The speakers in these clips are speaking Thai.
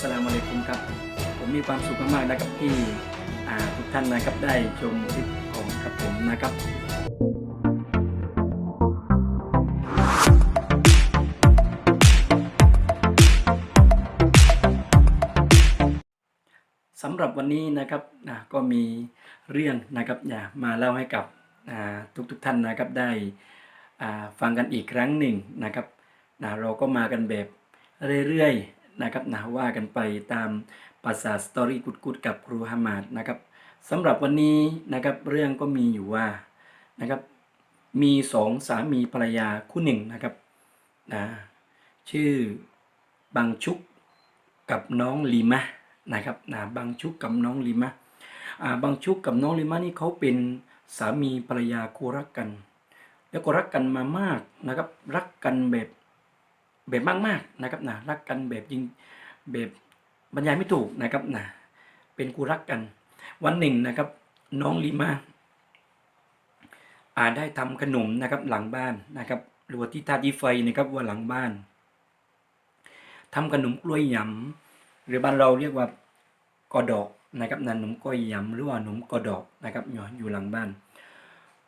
สลามุอะลัยกุมครับ ผมมีความสุขมากๆนะครับที่ทุกท่านนะครับได้ชมคลิปของกับผมนะครับสำหรับวันนี้นะครับนะก็มีเรื่องนะครับอย่ามาเล่าให้กับทุกๆทท่านนะครับได้ฟังกันอีกครั้งหนึ่งนะครับนะเราก็มากันแบบเรื่อยๆ นะครับนะว่ากันไปตามภาษาสตอรี่กุดๆกับครูฮามาดนะครับสำหรับวันนี้นะครับเรื่องก็มีอยู่ว่านะครับมีสองสามีภรรยาคู่หนึ่งนะครับนะชื่อบังชุกกับน้องลีมะนะครับนะบางชุกกับน้องลีมะอ่าบางชุกกับน้องลีมะนี่เขาเป็นสามีภรรยาคู่รักกัน แล้วก็รักกันมามากนะครับ รักกันแบบ แบบมากๆนะครับนะรักกันแบบจริงแบบบรรยายไม่ถูกนะครับนะเป็นคู่รักกัน วันหนึ่งนะครับ น้องลีมาอาได้ทำขนมนะครับหลังบ้านนะครับหรือว่าที่ท่าที่ไฟนะครับว่าหลังบ้านทำขนมกล้วยหยำหรือบ้านเราเรียกว่ากอดอกนะครับนะขนมกล้วยหยำหรือว่าขนมกอดอกนะครับอยู่อยู่หลังบ้าน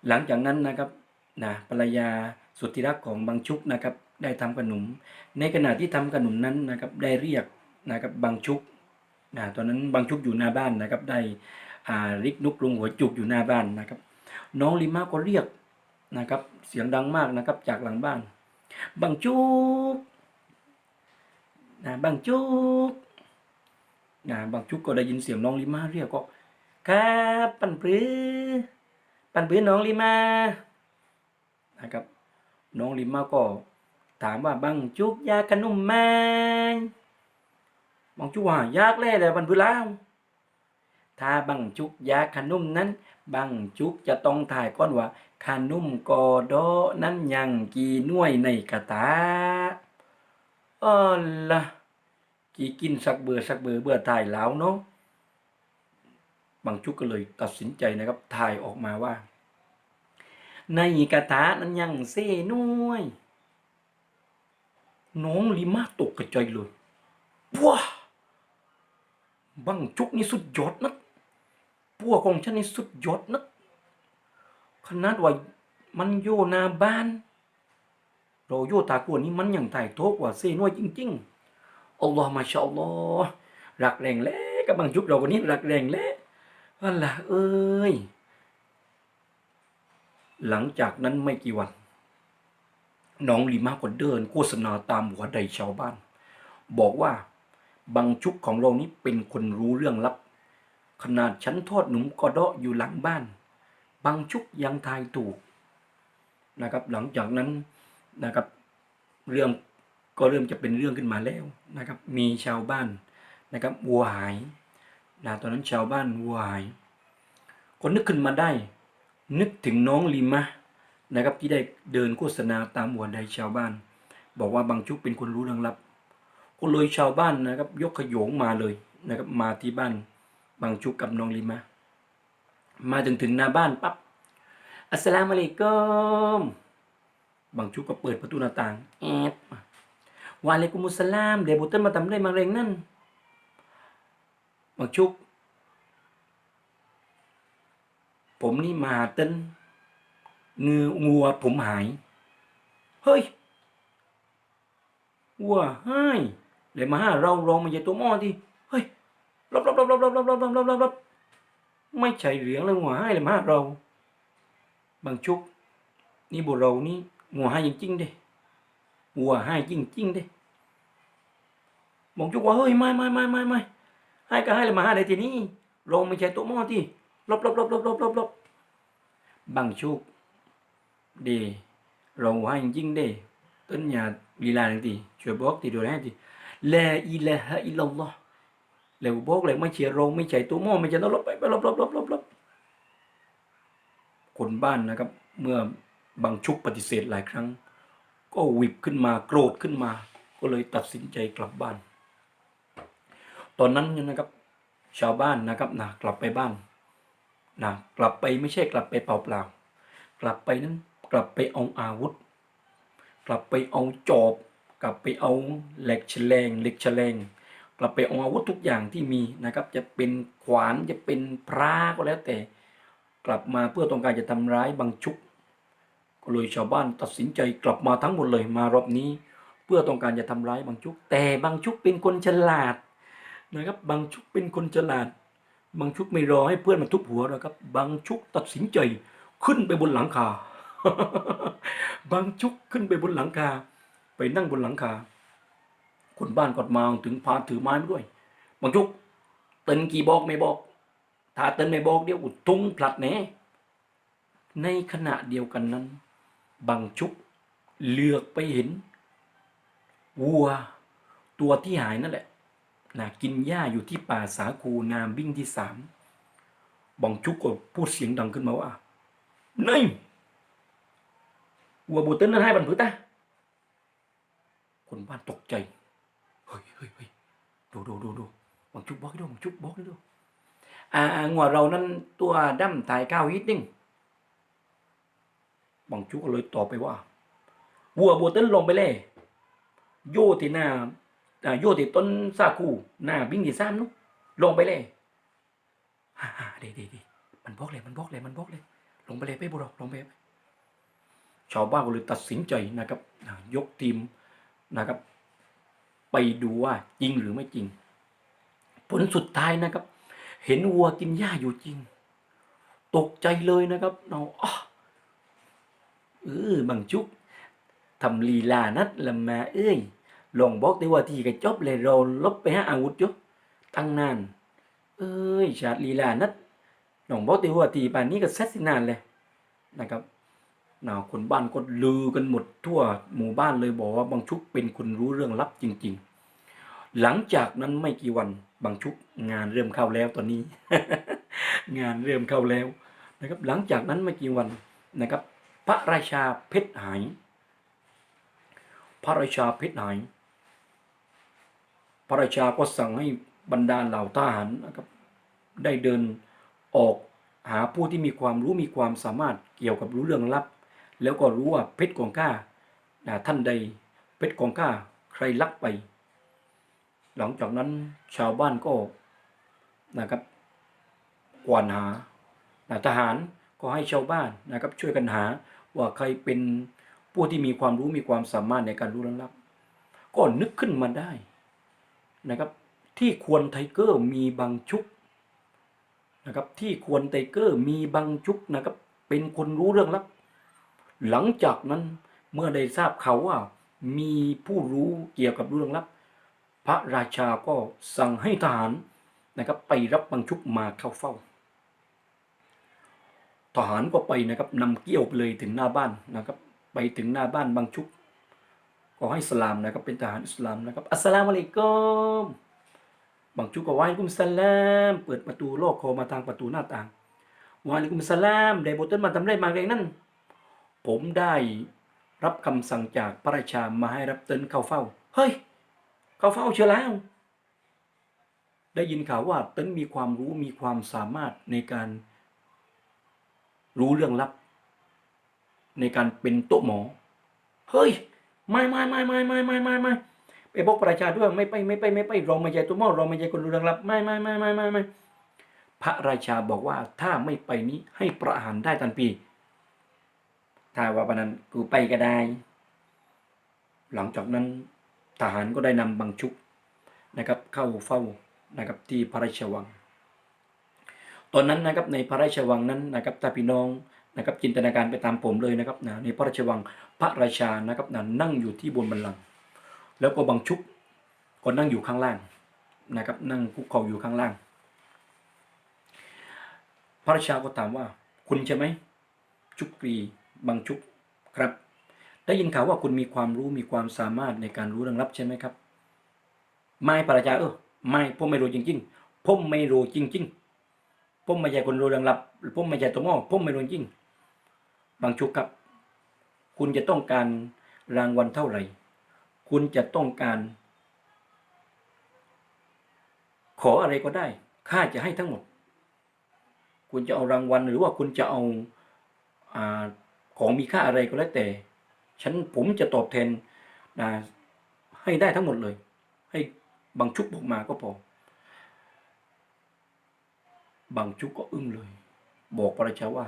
หลังจากนั้นนะครับนะภรรยาสุดที่รักของบางชุกนะครับ ได้ทำขนม ในขณะที่ทำขนมนั้นนะครับได้เรียกนะครับบางชุกนะตอนนั้นบางชุกอยู่หน้าบ้านนะครับ ได้อ่าริกนุกลุงหัวจุกอยู่หน้าบ้านนะครับ น้องลิมาก็เรียกนะครับ เสียงดังมากนะครับจากหลังบ้าน บางจุกนะบางจุกนะบางจุกก็ได้ยินเสียงน้องลิมาเรียกก็ครับปันปรือปันปรือน้องลิมานะครับ น้องลิมาก็ ถามว่าบางจุกยากขนุ่มไหมบางจุกว่ายากแล้วแต่ปันปรือแล้วถ้าบางจุกยากขนุ่มนั้นบางจุกจะต้องถ่ายก้อนว่าขนุ่มกอดอนั้นยังกี่น่วยในกระตาอ๋อละกี่กินสักเบื่อสักเบื่อเบื่อถ่ายแล้วเนาะบางชุกก็เลยตัดสินใจนะครับถ่ายออกมาว่า ในกระถานั้นยังเซ่น้วย น้องลิมาตกกระจายเลยว้าบังจุกนี่สุดยอดนะพวของฉันนี่สุดยอดนะขนาดว่ามันโยนาบ้าน เราโยตากวนนี้มันยังถ่ายโทกว่าเซนวยจริงๆอัลลอฮ์มาชาอัลลอฮ์รักแรงแล้วกับบางยุคเราคนนี้รักแรงแล้วอัลลอฮ์เอ้ยหลังจากนั้นไม่กี่วัน น้องลีมาก็เดินโฆษณาตามหัวใดชาวบ้าน บอกว่าบางชุกของเรานี้เป็นคนรู้เรื่องลับ ขนาดฉันทอดหนุ่มกอเดาะอยู่หลังบ้านบางชุกยังทายถูกนะครับ หลังจากนั้นนะครับ เรื่องก็เริ่มจะเป็นเรื่องขึ้นมาแล้วนะครับ มีชาวบ้านนะครับวัวหายนะตอนนั้นชาวบ้านวัวหายก็นึกขึ้นมาได้ นึกถึงน้องลิมะ นะครับที่ได้เดินโฆษณาตามหัวใดชาวบ้าน บอกว่าบางชุกเป็นคนรู้เรื่องลับก็เลยชาวบ้านนะครับ ยกขโยงมาเลยนะครับมาที่บ้านบางชุกกับน้องลิมะมาถึงถึงหน้าบ้านปั๊บอัสสลามุอะลัยกุมบางชุกก็เปิดประตูหน้าต่างแอบวาเลกุมุสลามเดบุตเตนมาทำได้มาเรงนั่นบางชุก ผมนี่มาเต้น งืองัวผมหาย เฮ้ยวัวเฮ้ยเลยมาหาเราลองมาใหญ่ตัวหม้อที่เฮ้ยลบลบลบลบลบลบลบลบลบลบลบไม่ใช่เหลืองเลยหัวให้เลยมาหาเรา บางชุก นี่บุเรานี่งัวให้จริงๆเด้วัวให้จริงๆเด้บอกจุกว่าเฮ้ยไม่ไม่ไม่ไม่ไม่ให้ก็ให้เลยมาหาในที่นี้ลองไม่ใช่ตัวหม้อที่ลบลบลบลบลบลบลบบางชุก เดเราให้จริงเด้ต้นยาลีลาหนึ่งทีช่วยบอกทีดูแลทีลาอิลฮะอิลลัลลอฮ์แล้วบอกเลยไม่เชียร์เราไม่ใช่ตัวมอไม่ใช่ตัวลบไปลบลบลบลบลบคนบ้านนะครับ เมื่อบางชุกปฏิเสธหลายครั้ง ก็วิบขึ้นมาโกรธขึ้นมา ก็เลยตัดสินใจกลับบ้าน ตอนนั้นนะครับ ชาวบ้านนะครับนะกลับไปบ้านนะกลับไปไม่ใช่กลับไปเปล่าๆกลับไปนั้น กลับไปเอาอาวุธ กลับไปเอาจอบ กลับไปเอาเหล็กแฉลงเหล็กแฉลงกลับไปเอาอาวุธทุกอย่างที่มีนะครับ จะเป็นขวานจะเป็นพระก็แล้วแต่ กลับมาเพื่อต้องการจะทำร้ายบางชุกก็เลยชาวบ้านตัดสินใจกลับมาทั้งหมดเลยมารอบนี้ เพื่อต้องการจะทำร้ายบางชุก แต่บางชุกเป็นคนฉลาดนะครับบางชุกเป็นคนฉลาดบางชุกไม่รอให้เพื่อนมาทุบหัวนะครับบางชุกตัดสินใจขึ้นไปบนหลังคา บางชุกขึ้นไปบนหลังคา ไปนั่งบนหลังคา คนบ้านกอดมาถึงพาถือไม้มาด้วย บางชุกเตินกี่บอกไม่บอก ถ้าเตินไม่บอกเดี๋ยวอุดทุ่งผลัดแหน่ในขณะเดียวกันนั้น บางชุกเหลือกไปเห็น วัว ตัวที่หายนั่นแหละนะกินหญ้าอยู่ที่ป่าสาคูนามบิ้งที่สามบางชุกก็พูดเสียงดังขึ้นมาว่านี่ วัวบูเต้นนั้นให้บันพืตาคนบ้านตกใจ เฮ้ยเฮ้ยเฮ้ยดูดูดูดูบางชุกบอกให้ดูบางชุกบอกให้ดูอ่างัวเรานั้นตัวดำตายเก้าฮิตนึงบางชุกก็เลยตอบไปว่า วัวบัวเต้นลงไปเลยโยที่หน้าโยที่ต้นซาคูหน้าบิ้งที่สามนุลงไปเลยฮ่าฮ่าเดีดีดีมันบอกเลย มันบอกเลย มันบอกเลย ลงไปเลยไปบุรอกลงไป ชาวบ้านก็เลยตัดสินใจนะครับยกทีมนะครับ ไปดูว่าจริงหรือไม่จริง ผลสุดท้ายนะครับ เห็นวัวกินหญ้าอยู่จริง ตกใจเลยนะครับเราเออบางจุกทำลีลานัดละมาเอ้ยลองบอกได้ว่าที่กระจบเลยเราลบไปหาอาวุธจุตั้งนาน เอ้ยชาติลีลานัดลองบอกได้ว่าที่ป่านนี้ก็เสร็จสิ้นนานเลยนะครับ นาคนบ้านก็ลือกันหมดทั่วหมู่บ้านเลยบอกว่าบางชุกเป็นคนรู้เรื่องลับจริง ๆ หลังจากนั้นไม่กี่วันบางชุกงานเริ่มเข้าแล้วตอนนี้ งานเริ่มเข้าแล้วนะครับ หลังจากนั้นไม่กี่วันนะครับ พระราชาเพชรหาย พระราชาเพชรหาย พระราชาก็สั่งให้บรรดาเหล่าทหารนะครับ ได้เดินออกหาผู้ที่มีความรู้มีความสามารถเกี่ยวกับรู้เรื่องลับ แล้วก็รู้ว่าเพชรกองก้าท่านใดเพชรกองก้าใครลักไป หลังจากนั้นชาวบ้านก็นะครับกวานหาทหารก็ให้ชาวบ้านนะครับ ช่วยกันหาว่าใครเป็นผู้ที่มีความรู้มีความสามารถในการรู้เรื่องลับก็นึกขึ้นมาได้นะครับ ที่ควรไทเกอร์มีบางชุกนะครับ ที่ควรไทเกอร์มีบางชุกนะครับ เป็นคนรู้เรื่องลับ หลังจากนั้นเมื่อได้ทราบเขาว่า มีผู้รู้เกี่ยวกับเรื่องลับ พระราชาก็สั่งให้ทหารนะครับไปรับบางชุกมาเข้าเฝ้า ทหารก็ไปนะครับนำเกี้ยวไปเลยถึงหน้าบ้านนะครับ ไปถึงหน้าบ้านบางชุกก็ให้สลามนะครับเป็นทหารอิสลามนะครับอัสสลามุอะลัยกุมบางชุกก็วะอะลัยกุมสลามเปิดประตูโลกคอมาทางประตูหน้าต่างวะอะลัยกุมสลามได้บทต้นมาทำไรมาแรงนั้น ผมได้รับคำสั่งจากพระราชามาให้รับเตินเข้าเฝ้า เฮ้ย เข้าเฝ้าเชียวแล้ว ได้ยินข่าวว่าเตินมีความรู้มีความสามารถในการรู้เรื่องลับ ในการเป็นโต๊ะหมอ เฮ้ย ไม่ไม่ไม่ไม่ไม่ไม่ไม่ไม่ไปบอกประชาด้วยไม่ไปไม่ไปไม่ไปเราไม่ใช่ตัวหมอเราไม่ใช่คนรู้เรื่องลับไม่ไม่ไม่ไม่ไม่ไม่พระราชาบอกว่าถ้าไม่ไปนี้ให้ประหารได้ทันที ถ้าว่าปานนั้นกูไปก็ได้ หลังจากนั้นทหารก็ได้นำบังชุกนะครับ เข้าเฝ้านะครับที่พระราชวัง ตอนนั้นนะครับในพระราชวังนั้นนะครับถ้าพี่น้องนะครับจินตนาการไปตามผมเลยนะครับนะในพระราชวังพระราชานะครับนะนั่งอยู่ที่บนบัลลังก์แล้วก็บังชุกก็นั่งอยู่ข้างล่างนะครับ นั่งคุกเข่าอยู่ข้างล่าง พระราชาก็ถามว่า คุณใช่ไหมชุกรี บังชุกครับ ได้ยินข่าวว่าคุณมีความรู้มีความสามารถในการรู้เรื่องลับใช่ไหมครับ ไม่พราชาเออไม่ผมไม่รู้จริง ๆผมไม่รู้จริง ๆผมไม่ใช่คนรู้เรื่องลับผมไม่ใช่ตัวหม้อผมไม่รู้จริงบางชุกครับ คุณจะต้องการรางวัลเท่าไหร่ คุณจะต้องการ ขออะไรก็ได้ข้าจะให้ทั้งหมด คุณจะเอารางวัลหรือว่าคุณจะเอาอา ของมีค่าอะไรก็แล้วแต่ ฉันผมจะตอบแทนนะให้ได้ทั้งหมดเลย ให้บางชุกบอกมาก็พอบางชุกก็อึ้งเลย บอกพระราชาว่า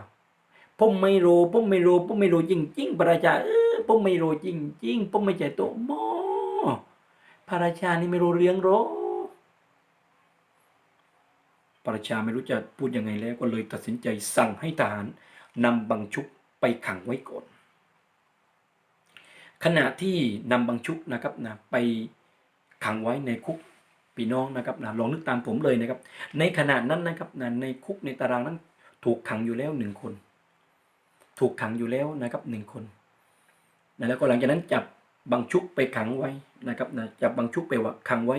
ผมไม่รู้ผมไม่รู้ผมไม่รู้จริงจริงพระราชาเออผมไม่รู้จริงจริงผมไม่ใจโตหมอพระราชานี่ไม่รู้เรื่องหรอกพระราชาไม่รู้จะพูดยังไงแล้วก็เลยตัดสินใจสั่งให้ทหารนำบางชุก ไปขังไว้ก่อน ขณะที่นำบางชุกนะครับนะไปขังไว้ในคุกพี่น้องนะครับนะลองนึกตามผมเลยนะครับ ในขณะนั้นนะครับนะในคุกในตารางนั้นถูกขังอยู่แล้วหนึ่งคน ถูกขังอยู่แล้วนะครับหนึ่งคนนะแล้วก็หลังจากนั้นจับบางชุกไปขังไว้นะครับนะจับบางชุกไปว่าขังไว้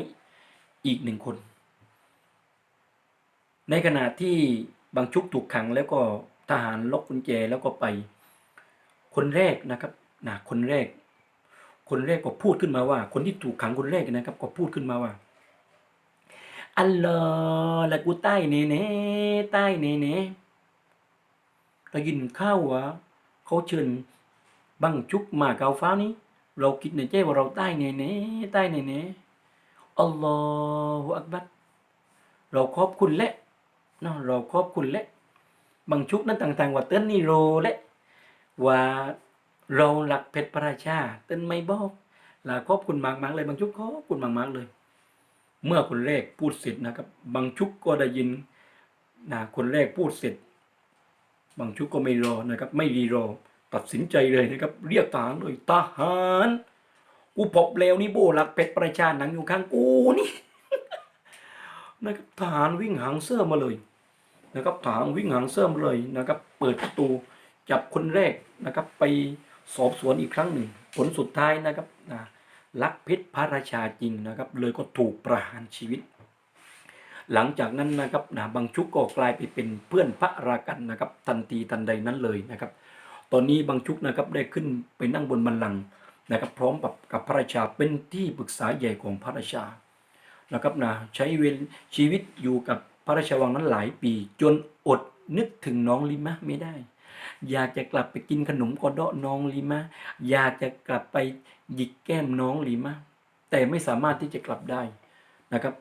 อีกหนึ่งคน ในขณะที่บางชุกถูกขังแล้วก็ ทหารล็อกกุญแจแล้วก็ไป คนแรกนะครับนะคนแรก คนแรกก็พูดขึ้นมาว่า คนที่ถูกขังคนแรกนะครับ ก็พูดขึ้นมาว่าอัลลอฮ์ละกูใต้เนเน่ใต้เนเน่ได้ยินข้าววะเขาเชิญบังจุกมาเกาฟ้านี้เราคิดในใจว่าเราใต้เนเน่ใต้เนเน่อัลลอฮฺอักบัรเราขอบคุณและเนาะเราขอบคุณและ บางชุกนั้นต่าง ๆ ว่าเต้นนี่โรและว่าเราหลักเพชรพระราชาเต้นไม่บอกลาขอบคุณมากๆเลยบางชุกขอบคุณมากๆเลย เมื่อคนแรกพูดเสร็จนะครับ บางชุกก็ได้ยินนะคนแรกพูดเสร็จ บางชุกก็ไม่รอนะครับ ไม่รีรอตัดสินใจเลยนะครับ เรียกทหารเลยทหารกูพบแล้วนี่โบหลักเป็ดประชาหนังอยู่ข้างกูนี่นะครับทหารวิ่งหางเสื้อมาเลย นะครับทหารวิ่งหางเสื้อมเลยนะครับ เปิดประตูจับคนแรกนะครับ ไปสอบสวนอีกครั้งหนึ่ง ผลสุดท้ายนะครับนะลักเพชรพระราชาจริงนะครับ เลยก็ถูกประหารชีวิต หลังจากนั้นนะครับนะบางชุกก็กลายไปเป็นเพื่อนพระรากันนะครับ ทันทีทันใดนั้นเลยนะครับ ตอนนี้บางชุกนะครับได้ขึ้นไปนั่งบนบัลลังก์นะครับ พร้อมกับกับพระราชาเป็นที่ปรึกษาใหญ่ของพระราชานะครับนะใช้เวลชีวิตอยู่กับ ระราชวังนั้นหลายปี จนอดนึกถึงน้องลิมะไม่ได้ อยากจะกลับไปกินขนมกอดะน้องลิมะอยากจะกลับไปหยิกแก้มน้องลีมาแต่ไม่สามารถที่จะกลับได้นะครับ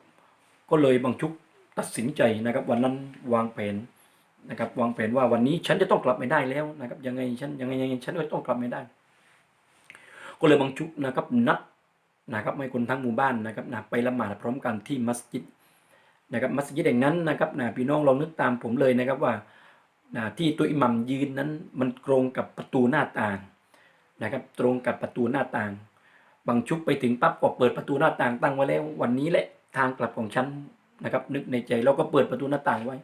ก็เลยบางชุกตัดสินใจนะครับ วันนั้นวางแผนนะครับ วางแผนว่าวันนี้ฉันจะต้องกลับไม่ได้แล้วนะครับ ยังไงฉันยังไงยังไงฉันก็ต้องกลับไม่ได้ ก็เลยบางชุกนะครับนัดนะครับให้คนทั้งหมู่บ้านนะครับนะไปละหมาดพร้อมกันที่มัสยิด นะครับมัสยิดแห่งนั้นนะครับนะพี่น้องลองนึกตามผมเลยนะครับว่านะที่ตัวอิหมัมยืนนั้นมันตรงกับประตูหน้าต่างนะครับตรงกับประตูหน้าต่าง บางชุกไปถึงปั๊บก็เปิดประตูหน้าต่างตั้งไว้แล้ววันนี้แหละทางกลับของฉันนะครับนึกในใจเราก็เปิดประตูหน้าต่างไว้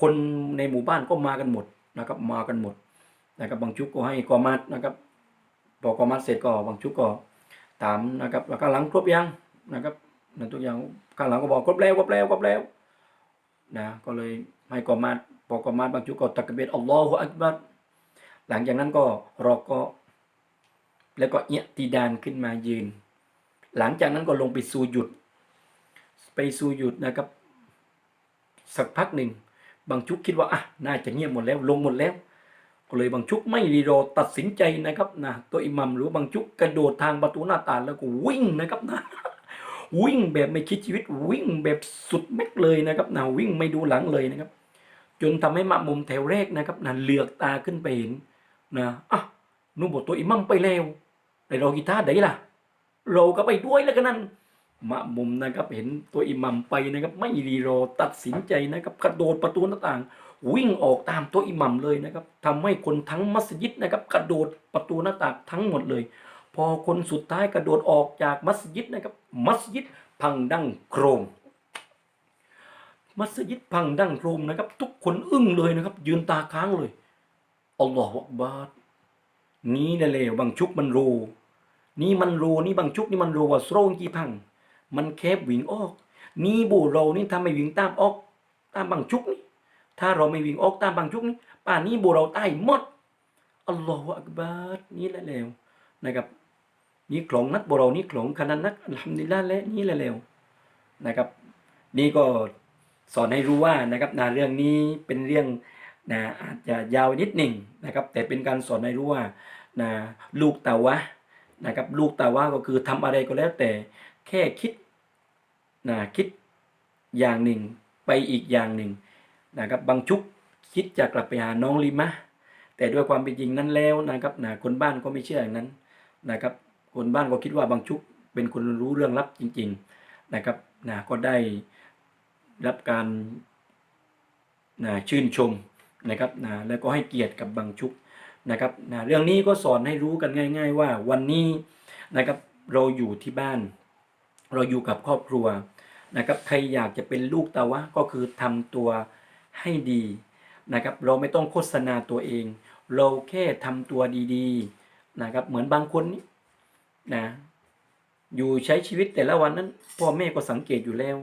คนในหมู่บ้านก็มากันหมดนะครับมากันหมดนะครับบางชุกก็ให้กอมัดนะครับพอกอมัดเสร็จก็บางชุกก็ถามนะครับแล้วก็หลังครบยังนะครับ นั่นตัวอย่างข้างหลังก็บอกครบแล้วครบแล้วครบแล้วนะก็เลยให้กอมัดพอกอมัดบางชุกก็ตะกเบียดอัลลอฮฺอักบัรหลังจากนั้นก็เราก็ แล้วก็เอียตีดานขึ้นมายืน หลังจากนั้นก็ลงไปสูหยุด ไปสูหยุดนะครับ สักพักหนึ่งบางชุกคิดว่าอะน่าจะเงียบหมดแล้วลงหมดแล้ว ก็เลยบางชุกไม่รีรอตัดสินใจนะครับนะตัวอิหมัมหรือบางชุกกระโดดทางประตูหน้าต่างแล้วก็วิ่งนะครับนะ วิ่งแบบไม่คิดชีวิตวิ่งแบบสุดแม็กเลยนะครับนะวิ่งไม่ดูหลังเลยนะครับ จนทำให้มะมุมแถวแรกนะครับนะเหลือกตาขึ้นไปเห็นนะอะนุ่มบอกตัวอิมัมไปแล้วแต่เรากีตาร์ได้ล่ะ เราก็ไปด้วยแล้วกันนั้นมะมุมนะครับเห็นตัวอิหมัมไปนะครับ ไม่รีรอตัดสินใจนะครับกระโดดประตูหน้าต่าง วิ่งออกตามตัวอิหมัมเลยนะครับทำให้คนทั้งมัสยิดนะครับ กระโดดประตูหน้าต่างทั้งหมดเลย พอคนสุดท้ายกระโดดออกจากมัสยิดนะครับ มัสยิดพังดังโครม มัสยิดพังดังโครมนะครับ ทุกคนอึ้งเลยนะครับ ยืนตาค้างเลยอัลลอฮฺบารนี่นั่นเลยบางชุกมันรูนี่มันรูนี่บางชุกนี่มันรูว่าโซรงกี่พัง มันแคบวิ่งออก นี่บูเรานี่ทำไม่วิ่งตามออก ตามบางชุกนี่ถ้าเราไม่วิ่งออกตามบางชุกนี่ป่านนี้บูเราตายหมดอัลลอฮฺอักบารนี่แหละแล้วนะครับ นี่ของนักบูเรานี่ของขนาดนักอัลฮัมดุลิลละและนี่แล้วนะครับ นี่ก็สอนให้รู้ว่านะครับนะเรื่องนี้เป็นเรื่องนะอาจจะยาวนิดหนึ่งนะครับ แต่เป็นการสอนให้รู้ว่านะลูกตาวะนะครับลูกตาวะก็คือทำอะไรก็แล้วแต่แค่คิดนะคิดอย่างหนึ่งไปอีกอย่างหนึ่งนะครับบางชุกคิดจะกลับไปหาน้องลิมะแต่ด้วยความเป็นจริงนั้นแล้วนะครับนะคนบ้านก็ไม่เชื่ออย่างนั้นนะครับ คนบ้านก็คิดว่าบางชุกเป็นคนรู้เรื่องลับจริง ๆนะครับนะก็ได้รับการนะชื่นชมนะครับนะแล้วก็ให้เกียรติกับบางชุกนะครับนะเรื่องนี้ก็สอนให้รู้กันง่าย ๆ ว่าวันนี้นะครับเราอยู่ที่บ้าน เราอยู่กับครอบครัวนะครับใครอยากจะเป็นลูกตาวะก็คือทำตัวให้ดีนะครับเราไม่ต้องโฆษณาตัวเอง เราแค่ทำตัวดีๆนะครับเหมือนบางคนนี่ นะอยู่ใช้ชีวิตแต่ละวันนั้น พ่อแม่ก็สังเกตอยู่แล้ว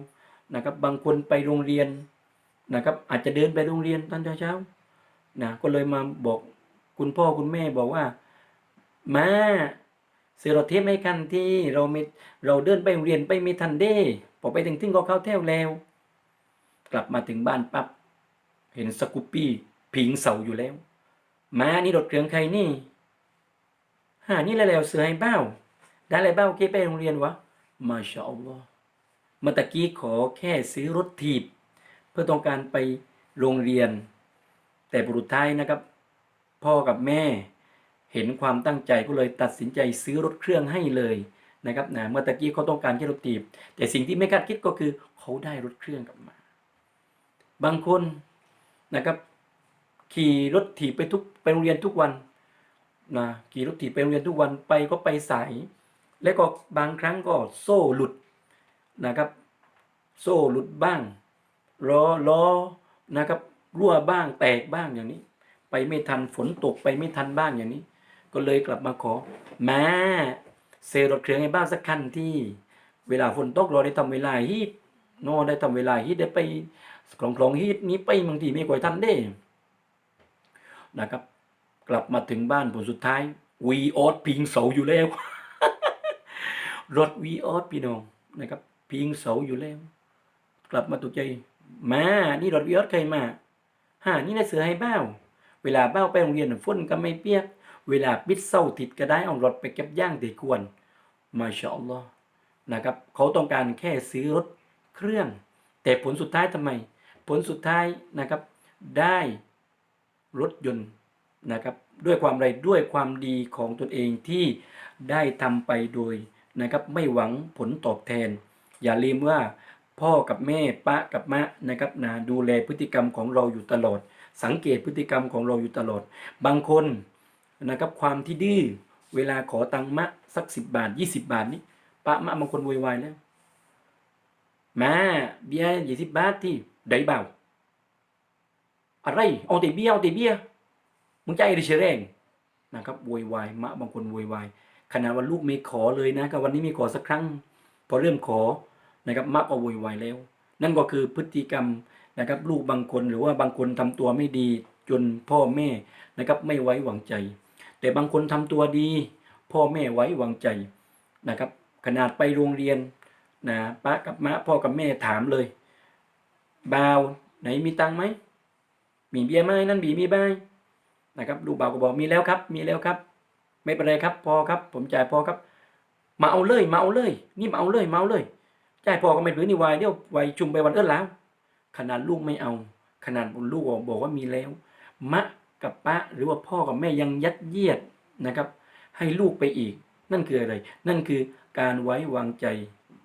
นะครับ บางคนไปโรงเรียนนะครับ อาจจะเดินไปโรงเรียนตอนเช้าๆนะก็เลยมาบอกคุณพ่อคุณแม่บอกว่ามาซื้อรถเทปให้กันที่เราไม่เราเดินไปโรงเรียนไปไม่ทันเด้พอไปถึงถึงก็เข้าแถวแล้ว กลับมาถึงบ้านปั๊บเห็นสกูปปี้ผิงเสาอยู่แล้ว มานี่รถเครื่องใครนี่หานี่แล้วแล้วเสือให้เบ้า ได้อะไรบ้างโอเก้ไปโรงเรียนวะมาชาอัลลอฮ์มื่อตะกี้ขอแค่ซื้อรถถีบ เพื่อต้องการไปโรงเรียน แต่บุรุษท้ายนะครับ พ่อกับแม่เห็นความตั้งใจก็เลยตัดสินใจซื้อรถเครื่องให้เลยนะครับนะเมื่อตะกี้เขาต้องการแค่รถถีบ แต่สิ่งที่ไม่คาดคิดก็คือเขาได้รถเครื่องกลับมา บางคนนะครับ ขี่รถถีบไปทุกไปโรงเรียนทุกวันนะขี่รถถีบไปโรงเรียนทุกวันไปก็ไปสาย แล้วก็บางครั้งก็โซ่หลุดนะครับ โซ่หลุดบ้างล้อล้อนะครับรั่วบ้างแตกบ้างอย่างนี้ ไปไม่ทันฝนตกไปไม่ทันบ้างอย่างนี้ ก็เลยกลับมาขอแม่เซลล์รถเครื่องให้บ้างสักคันที่เวลาฝนตกเราได้ทำเวลาฮีทโนได้ทำเวลาฮีทได้ไปคลองคลองฮีทนี้ไปบางทีไม่ค่อยทันเด้นะครับ กลับมาถึงบ้านผลสุดท้ายวีออสพิงเสาอยู่แล้ว รถวีออสพี่น้องนะครับพิงเสาอยู่แล้ว กลับมาตกใจมา นี่รถวีออสใครมาฮ่านี่นายเสือให้เบ้า เวลาเบ้าไปโรงเรียนฝนก็ไม่เปียก เวลาปิดเศร้าติดก็ได้เอารถไปเก็บย่างตีกวนมาชาอัลลอฮ์นะครับเขาต้องการแค่ซื้อรถเครื่อง แต่ผลสุดท้ายทำไม ผลสุดท้ายนะครับ ได้รถยนต์นะครับ ด้วยความไรด้วยความดีของตนเองที่ได้ทำไปโดย นะครับไม่หวังผลตอบแทน อย่าลืมว่าพ่อกับแม่ป้ากับมะนะครับนะดูแลพฤติกรรมของเราอยู่ตลอด สังเกตพฤติกรรมของเราอยู่ตลอด บางคนนะครับความที่ดื้อเวลาขอตังมะสักสิบบาทยี่สิบบาทนี่ป้ามะบางคนโวยวายแล้วมาเบียร์ยี่สิบบาทที่ได้เบาอะไรเอาแต่เบี้ยเอาแต่เบี้ยมึงใจหรือเฉยแรงนะครับโวยวายมะบางคนโวยวาย ขนาดว่าลูกไม่ขอเลยนะกับวันนี้ไม่ขอสักครั้ง พอเริ่มขอนะครับมะก็โวยวายแล้ว นั่นก็คือพฤติกรรมนะครับลูกบางคนหรือว่าบางคนทำตัวไม่ดีจนพ่อแม่นะครับไม่ไว้วางใจ แต่บางคนทำตัวดี พ่อแม่ไว้วางใจนะครับ ขนาดไปโรงเรียนนะป้ากับมะพ่อกับแม่ถามเลยบ่าวไหนมีตังค์ไหมมีเบียร์ไหมนั่นบีมีบ้างนะครับลูกบ่าวก็บอกมีแล้วครับ มีแล้วครับ ไม่เป็นไรครับ พอครับ ผมจ่ายพอครับ มาเอาเลยมาเอาเลย นี่มาเอาเลยมาเอาเลยจ่ายพอก็ไม่เหลือนี่วายเดี๋ยวไว้จุ่มไปวันเอิ้นแล้ว ขนาดลูกไม่เอา ขนาดลูกบอกว่ามีแล้ว มะกับป้าหรือว่าพ่อกับแม่ยังยัดเยียดนะครับ ให้ลูกไปอีก นั่นคืออะไร นั่นคือการไว้วางใจ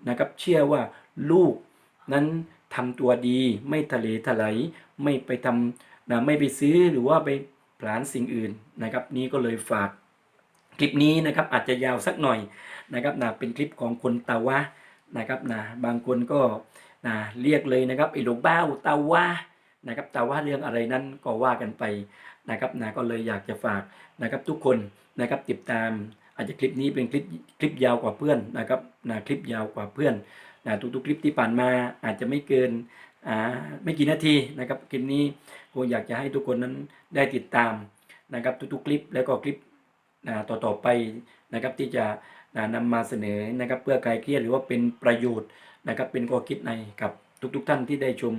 นะครับ เชื่อว่าลูกนั้นทำตัวดีไม่ทะเลถลายไม่ไปทำนะไม่ไปซื้อหรือว่าไปผลานสิ่งอื่นนะครับ นี้ก็เลยฝาก คลิปนี้นะครับอาจจะยาวสักหน่อยนะครับนะเป็นคลิปของคนตาวะนะครับนะบางคนก็นะเรียกเลยนะครับไอ้หลวงเบ้าตาวะนะครับตาวะเรื่องอะไรนั้นก็ว่ากันไปนะครับนะก็เลยอยากจะฝากนะครับทุกคนนะครับติดตามอาจจะคลิปนี้เป็นคลิปคลิปยาวกว่าเพื่อนนะครับนะคลิปยาวกว่าเพื่อนนะทุกๆคลิปที่ผ่านมาอาจจะไม่เกินอ่าไม่กี่นาทีนะครับคลิปนี้ก็อยากจะให้ทุกคนนั้นได้ติดตามนะครับทุกๆคลิปแล้วก็คลิป ต่อๆไปนะครับที่จะนำมาเสนอนะครับเพื่อคลายเครียดหรือว่าเป็นประโยชน์นะครับเป็นข้อคิดในกับทุกๆท่านที่ได้ชม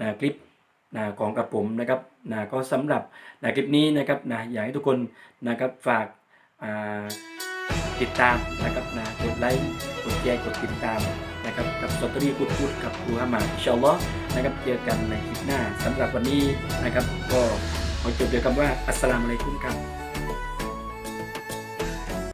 นะคลิปนะของกับผมนะครับนะก็สำหรับนะคลิปนี้นะครับนะอยากให้ทุกคนนะครับฝากติดตามนะครับนะกดไลค์กดแชร์กดติดตามนะครับกับสตอรี่พูดพูดกับครูฮามาอินชาอัลลอฮ์นะครับเจอกันในคลิปหน้าสำหรับวันนี้นะครับ ก็ขอจบด้วยคำว่าอัสสลามุอะลัยกุมครับ